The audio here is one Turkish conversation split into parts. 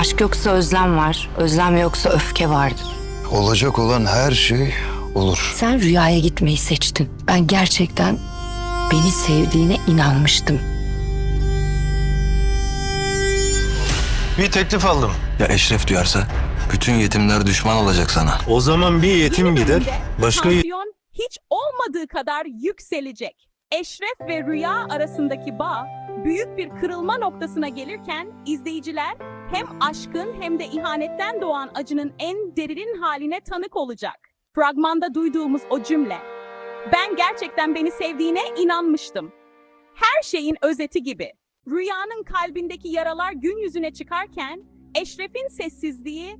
Aşk yoksa özlem var, özlem yoksa öfke vardır. Olacak olan her şey olur. Sen rüyaya gitmeyi seçtin. Ben gerçekten beni sevdiğine inanmıştım. Bir teklif aldım. Ya Eşref duyarsa bütün yetimler düşman olacak sana. O zaman bir yetim Yeni gider, başka tansiyon hiç olmadığı kadar yükselecek. Eşref ve Rüya arasındaki bağ büyük bir kırılma noktasına gelirken izleyiciler hem aşkın hem de ihanetten doğan acının en derin haline tanık olacak. Fragmanda duyduğumuz o cümle. Ben gerçekten beni sevdiğine inanmıştım. Her şeyin özeti gibi. Rüyanın kalbindeki yaralar gün yüzüne çıkarken Eşref'in sessizliği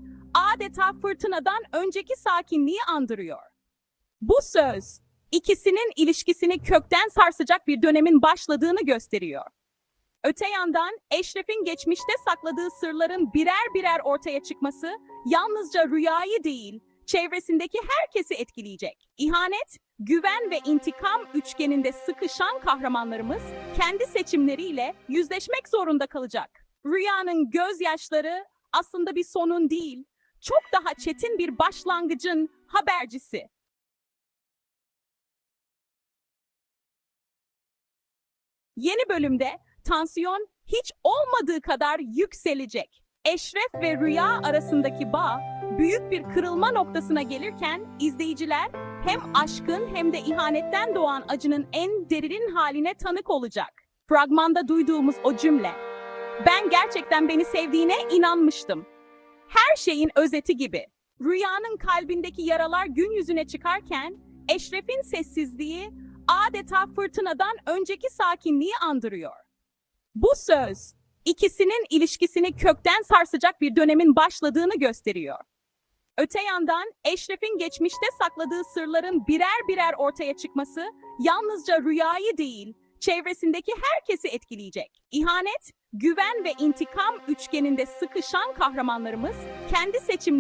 adeta fırtınadan önceki sakinliği andırıyor. Bu söz, ikisinin ilişkisini kökten sarsacak bir dönemin başladığını gösteriyor. Öte yandan Eşref'in geçmişte sakladığı sırların birer birer ortaya çıkması yalnızca rüyayı değil, çevresindeki herkesi etkileyecek. İhanet, güven ve intikam üçgeninde sıkışan kahramanlarımız kendi seçimleriyle yüzleşmek zorunda kalacak. Rüyanın gözyaşları aslında bir sonun değil, çok daha çetin bir başlangıcın habercisi. Yeni bölümde tansiyon hiç olmadığı kadar yükselecek. Eşref ve Rüya arasındaki bağ büyük bir kırılma noktasına gelirken izleyiciler hem aşkın hem de ihanetten doğan acının en derin haline tanık olacak. Fragmanda duyduğumuz o cümle. Ben gerçekten beni sevdiğine inanmıştım. Her şeyin özeti gibi. Rüyanın kalbindeki yaralar gün yüzüne çıkarken Eşref'in sessizliği adeta fırtınadan önceki sakinliği andırıyor. Bu söz, ikisinin ilişkisini kökten sarsacak bir dönemin başladığını gösteriyor. Öte yandan Eşref'in geçmişte sakladığı sırların birer birer ortaya çıkması yalnızca rüyayı değil, çevresindeki herkesi etkileyecek. İhanet, güven ve intikam üçgeninde sıkışan kahramanlarımız kendi seçimleri